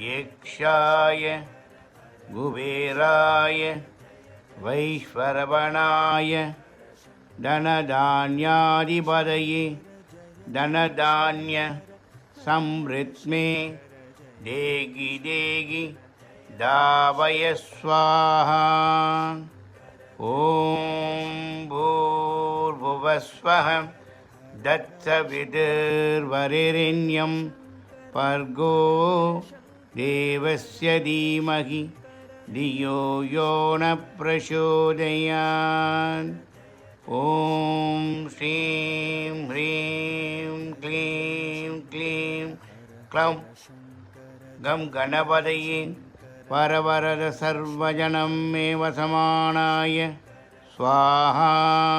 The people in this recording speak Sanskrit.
अन्तरिक्षाय कुबेराय वैश्वरवणाय धनधान्याधिपतये धनधान्य संवृत्मे देगि देगि दावय स्वाहा। ॐ भूर्भुवस्वः दत्सवितुर्वरेण्यं पर्गो देवस्य धीमहि धियो यो न प्रचोदयात् ॐ श्रीं ह्रीं क्लीं क्लीं क्लौं गं गणपतये वरवरद सर्वजनमेव समानाय स्वाहा ॐ